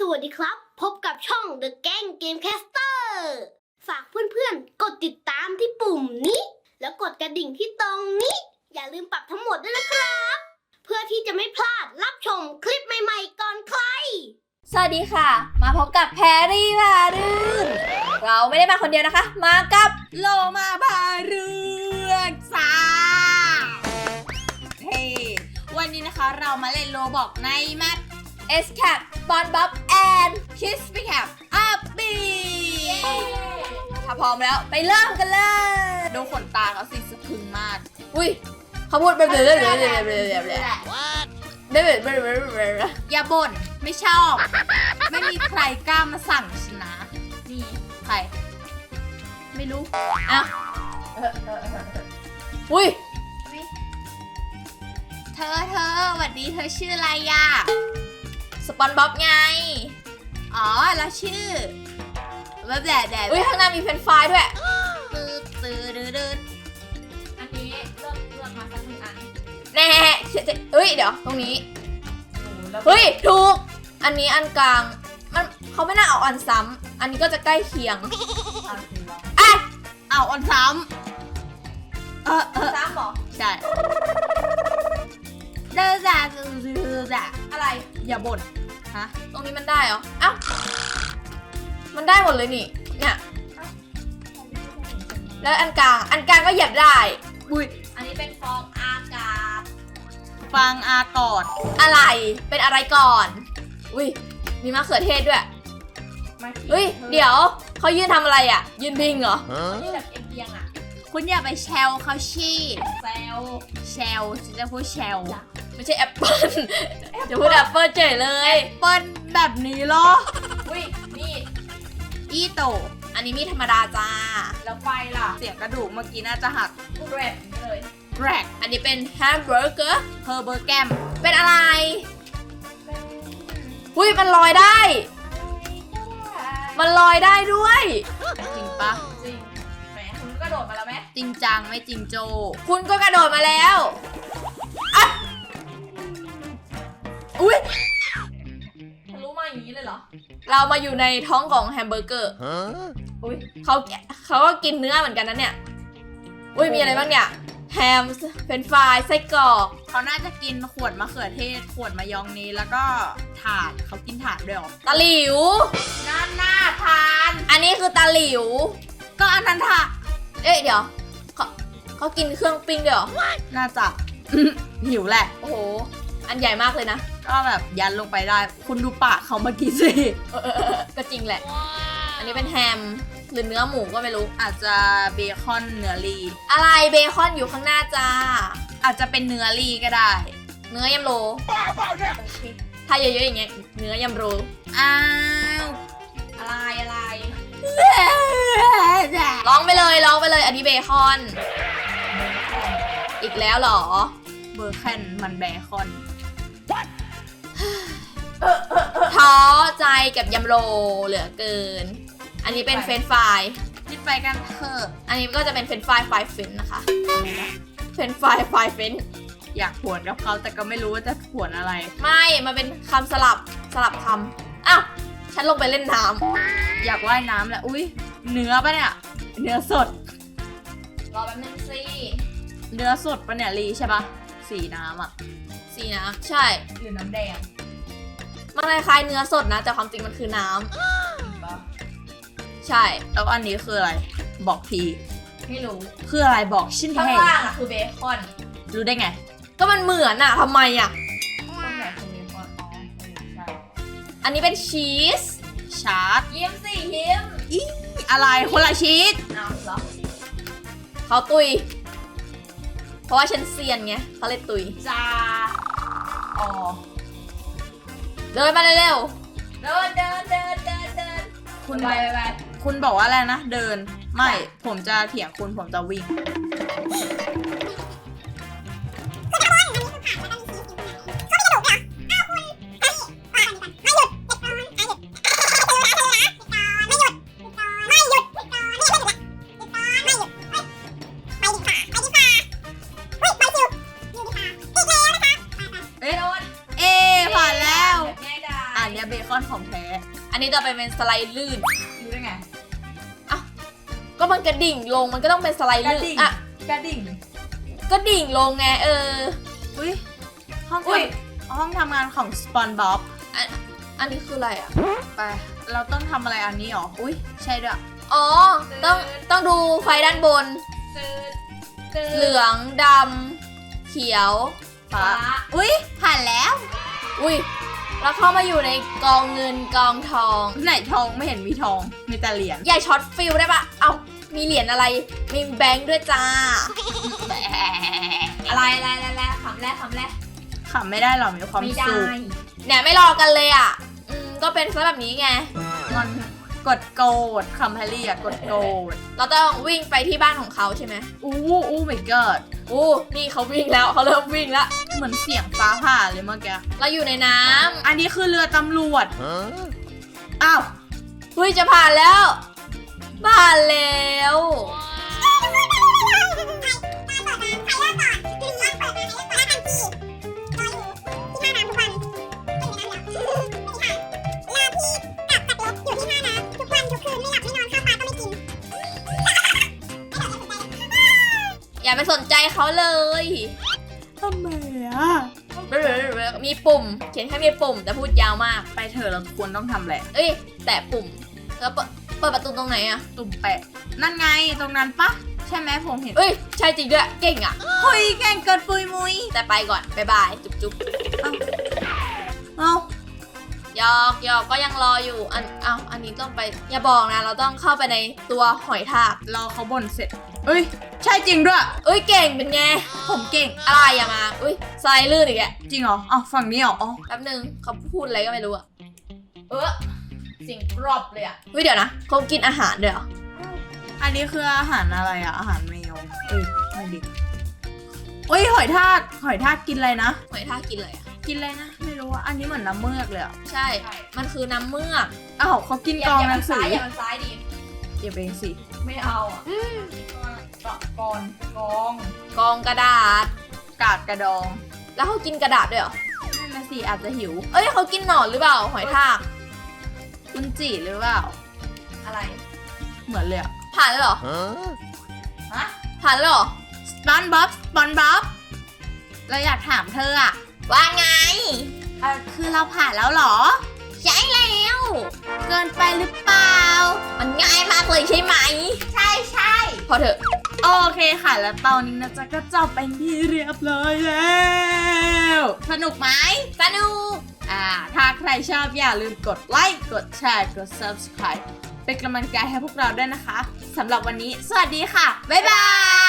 สวัสดีครับ พบกับช่อง The Gang Gamecaster ฝากเพื่อนๆ กดติดตามที่ปุ่มนี้ แล้วกดกระดิ่งที่ตรงนี้ อย่าลืมปรับทั้งหมดด้วยนะครับ เพื่อที่จะไม่พลาดรับชมคลิปใหม่ๆก่อนใคร สวัสดีค่ะ มาพบกับแพรรี่พารื่นเราไม่ได้มาคนเดียวนะคะ มากับโลมาพาเรื่องจ้าเฮ้วันนี้นะคะเรามาเล่นโลบอกในแมป S Cap b o n Bob and Kiss Me Cap Up B ถ้าพร้อมแล้วไปเริ่มกันเลย ดูขนตาเขาสิสะพรึงมาก อุ้ยเขาพูดแบบเรื่อยๆเรื่อยๆเรื่อยๆเรื่อยๆเรื่อยๆเรื่อยๆเรื่อยๆอย่าบ่นไม่ชอบ ไม่มีใครกล้ามาสั่งฉันนะนี่ใคร ไม่รู้อะอุ้ยเธอเธอหวัดดีเธอชื่ออะไรอะ สปอนบ๊อบไง อ๋อ แล้วชื่อแบบแบบแบบอุ้ยข้างหน้ามีเฟรนช์ฟรายด้วยตืดตืดตืดตืดอันนี้เลือกเลือกมาสักหนึ่งอันแน่เฮ้ย เดี๋ยว ตรงนี้ เฮ้ย ถูก อันนี้อันกลาง มันเขาไม่น่าเอาอันซ้ำ อันนี้ก็จะใกล้เคียงอะเอาอันซ้ำเออเออซ้ำหรอ ใช่เดินจ้าเดินจ้าอะไร อย่าบ่น ฮะ ตรงนี้มันได้เหรอเอ้ามันได้หมดเลยนี่ เนี่ย แล้วอันกลาง อันกลางก็เหยียบได้อุ้ยอันนี้เป็นฟองอากาศ ฟังอากอดอะไร เป็นอะไรก่อน อุ้ย มีมะเขือเทศด้วยเฮ้ย เดี๋ยว เขายืนทำอะไรอะ ยืนพิงเหรอนี่แบบเอ็นเอียงอะคุณอย่าไปแชลเขาชี่แซวแชลฉันจะพูดแชล ไม่ใช่แอปเปิลจะพูดแอปเปิลเฉยเลยเปิ้ลแบบนี้เหรอ อุ้ยนี่อีโต อันนี้มีธรรมดาจ้า แล้วไฟล่ะ เสียงกระดูกเมื่อกี้น่าจะหักกูแรดอย่างนี้เลยแรกอันนี้เป็นแฮมเบอร์เกอร์เพอร์เบอร์แกมเป็นอะไร อุ้ยมันลอยได้ มันลอยได้ด้วย จริงปะจริงแหมคุณกระโดดมาแล้วไหมจริงจังไม่จริงโจ คุณก็กระโดดมาแล้ว อุ้ยทะลุมาอย่างนี้เลยเหรอ เรามาอยู่ในท้องของแฮมเบอร์เกอร์อุ้ยเขาเขาก็กินเนื้อเหมือนกันนะเนี่ย อุ้ยมีอะไรบ้างเนี่ยแฮมเฟรนช์ฟรายไส้กรอกเขาน่าจะกินขวดมะเขือเทศ ขวดมายองเนี้แล้วก็ถาดเขากินถาดด้วยเหรอตะหลิวน่าน่าทาน อันนี้คือตะหลิว ก็อันนั้นถาดเอ๊ะเดี๋ยวเขาเขากินเครื่องปิ้งด้วยเหรอน่าจะหิวแหละ โอ้โห อันใหญ่มากเลยนะ ก็แบบยันลงไปได้ คุณดูปากเขาเมื่อกี้สิเออเออเออก็จริงแหละ อันนี้เป็นแฮมหรือเนื้อหมูก็ไม่รู้ อาจจะเบคอนเนื้อรี อะไรเบคอนอยู่ข้างหน้าจ้า อาจจะเป็นเนื้อรีก็ได้ เนื้อยำโรถ้าเยอะๆอย่างเงี้ยเนื้อยำโรอ้าวอะไรอะไรลองไปเลยลองไปเลยอันนี้เบคอน อีกแล้วเหรอ เบอร์แคนมันแบคอน ใจกับยำโรเหลือเกิน อันนี้เป็นเฟรนช์ฟรายรีบไปกันเถอะอันนี้ก็จะเป็นเฟรนช์ฟรายไฟเฟรนช์นะคะเฟรนช์ฟรายไฟเฟรนช์อยากผวนกับเขาแต่ก็ไม่รู้ว่าจะผวนอะไร ไม่มันเป็นคำสลับสลับคำอ้าวฉันลงไปเล่นน้อยากว่ายน้ำแหละอุ้ยเนื้อปะเนี่ยเนื้อสดำรอแป๊บนึงสิเนื้อสดปะเนี่ยรีใช่ปะสีน้ำอะสีนะใช่หรือน้ำแดง มันคล้ายๆเนื้อสดนะ แต่ความจริงมันคือน้จริงปะำใช่ แล้วอันนี้คืออะไร บอกที ไม่รู้คืออะไรบอกชิ้นข้างแห้งล่างอะคือเบคอนรู้ได้ไง ก็มันเหมือนอะทำไมอะต้นไหนคือมีคนอ๋อเออใช่อันนี้เป็นชีสชาร์ตยิ้มสิยิ้มอะไรคนละชีสอ้าวเหรอเขาตุย เพราะว่าฉันเซียนไงเขาเลยตุย จ้าอ๋อ เดินมาเร็วเดินเดินเดินเดินเดินคุณไปไปไปคุณบอกว่าอะไรนะ เดิน ไม่ ผมจะเถียงคุณ ผมจะวิ่ง อันนี้ต่อไปเป็นสไลด์ลื่นรู้ได้ไงก็มันกระดิ่งลงมันก็ต้องเป็นสไลด์กระลื่นดิ่งอะกระดิ่งก็ดิ่งลงไงเออ อุ้ยห้องอุ๊ยทำห้องทำงานของสปอนบ๊อบอันนี้คืออะไรอะไปเราต้องทำอะไรอันนี้หรออุ้ยใช่ด้วยอ๋อต้องต้องดูไฟด้านบนตืดตืดเหลืองดำเขียวฟ้าอุ้ยผ่านแล้ว อุ้ย แล้วเข้ามาอยู่ในกองเงินกองทองไหนทองไม่เห็นมีทองมีแต่เหรียญอย่าช็อตฟิลได้ปะเอามีเหรียญอะไรมีแบงค์ด้วยจ้า อะไรอะไรอะไรอะไรคำแรกคำแรกขำไม่ได้หรอมีความไม่ได้สุขเนี่ยไม่รอกันเลยอะอืมก็เป็นซะแบบนี้ไงมัน กดโกรธคำแพรรี่อะกดโกรธเราต้องวิ่งไปที่บ้านของเขาใช่ไหมอู้อู้ my god อู้นี่เขาวิ่งแล้วเขาเริ่มวิ่งแล้วเหมือนเสียงฟ้าผ่าเลยเมื่อกี้เราอยู่ในน้ำอันนี้คือเรือตำรวจอ้าว เฮ้ยจะผ่านแล้วผ่านแล้ว อย่าไปสนใจเขาเลยทำไมอะมีปุ่ม เขียนแค่มีปุ่มแต่พูดยาวมาก ไปเถอะเราควรต้องทำแหละ เอ้ย แตะปุ่ม แล้วเปิดเปิดประตูตรงไหนอะตุ่มแปะ นั่นไงตรงนั้นปะใช่ไหมผมเห็น เอ้ย ใช่จริงด้วย เก่งอะเฮ้ยแก่งเกินปุยมุย แต่ไปก่อนบ๊ายบาย จุ๊บจุ๊บเอ้าหยอกหยอกก็ยังรออยู่ อัน เอาอันนี้ต้องไป อย่าบอกนะ เราต้องเข้าไปในตัวหอยทาก รอเขาบ่นเสร็จ เอ้ย ใช่จริงด้วย เอ้ยเก่งเป็นไง ผมเก่งอะไรอะมาอุ้ยสไลด์ลื่นอีกแกจริงเหรออ้าวฝั่งนี้เหรออ๋อแป๊บนึงเขาพูดอะไรก็ไม่รู้อะเออเสียงกรอบเลยอะเฮ้ยเดี๋ยวนะเขากินอาหารด้วยเหรออันนี้คืออาหารอะไรอะอาหารแมวเอ้ยไม่ดิเอ้ยหอยทากหอยทากกินอะไรนะ หอยทากกินอะไรอะกินอะไรนะ ไม่รู้อะอันนี้เหมือนน้ำเมือกเลยอะใช่ มันคือน้ำเมือกอ้าวเขากินกองหนังสืออย่ามันซ้ายดีเก็บเองสิ ไม่เอาอะกะกอนกองกองกระดาษ กาดกระดอง แล้วเขากินกระดาษด้วยเหรอ นั่นนะสิอาจจะหิว เอ้ยเขากินหนอนหรือเปล่า หอยทาก คุณจีหรือเปล่า อะไร เหมือนเลยอะผ่านแล้วเหรอ ฮะ ผ่านแล้วเหรอ สปอนบ๊อบ สปอนบ๊อบ เราอยากถามเธออะว่าไง เอ่อคือเราผ่านแล้วเหรอใช่แล้ว เกินไปหรือเปล่า มันง่ายมากเลยใช่ไหม ใช่ใช่พอเถอะ โอเคค่ะ แล้วตอนนี้นะจ๊ะก็จบเป็นที่เรียบร้อยแล้ว สนุกไหม สนุก อ่า ถ้าใครชอบอย่าลืมกดไลค์ กดแชร์ กด subscribe เป็นกำลังใจให้พวกเราด้วยนะคะ สำหรับวันนี้ สวัสดีค่ะ บ๊ายบาย